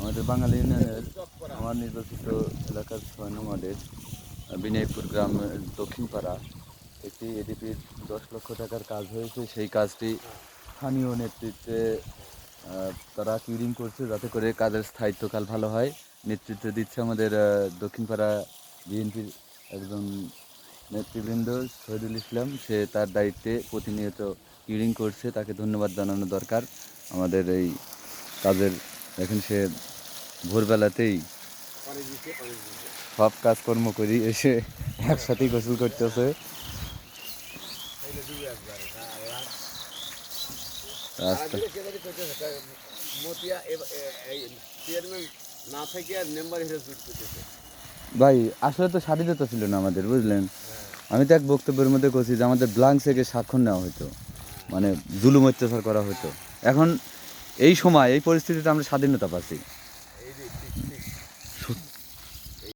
আমাদের বাঙালি ইউনিয়নের আমার নির্বাচিত এলাকার ছয় নং ওয়ার্ডের বিনয়পুর গ্রামের দক্ষিণ পাড়া একটি এডিপির দশ লক্ষ টাকার কাজ হয়েছে। সেই কাজটি স্থানীয় নেতৃত্বে তারা কিউরিং করছে যাতে করে কাজের স্থায়িত্বকাল ভালো হয়। নেতৃত্ব দিচ্ছে আমাদের আহ, দক্ষিণ পাড়া বিএনপির একজন নেতৃবৃন্দ শহীদুল ইসলাম। সে তার দায়িত্বে প্রতিনিয়ত কিউরিং করছে তাকে ধন্যবাদ জানানো দরকার। আমাদের এই কাজের এখন সে ভোরবেলাতেই সব কাজকর্ম করি, এসে একসাথেই গোসল করতেছে। ভাই, আসলে তো স্বাধীনতা ছিল না আমাদের, বুঝলেন? আমি তো এক বক্তব্যের মধ্যে করছি যে আমাদের ব্লাঙ্ক থেকে স্বাক্ষর নেওয়া হতো মানে জুলুম অত্যাচার করা হতো এখন এই সময় এই পরিস্থিতিতে আমরা স্বাধীনতা পাচ্ছি।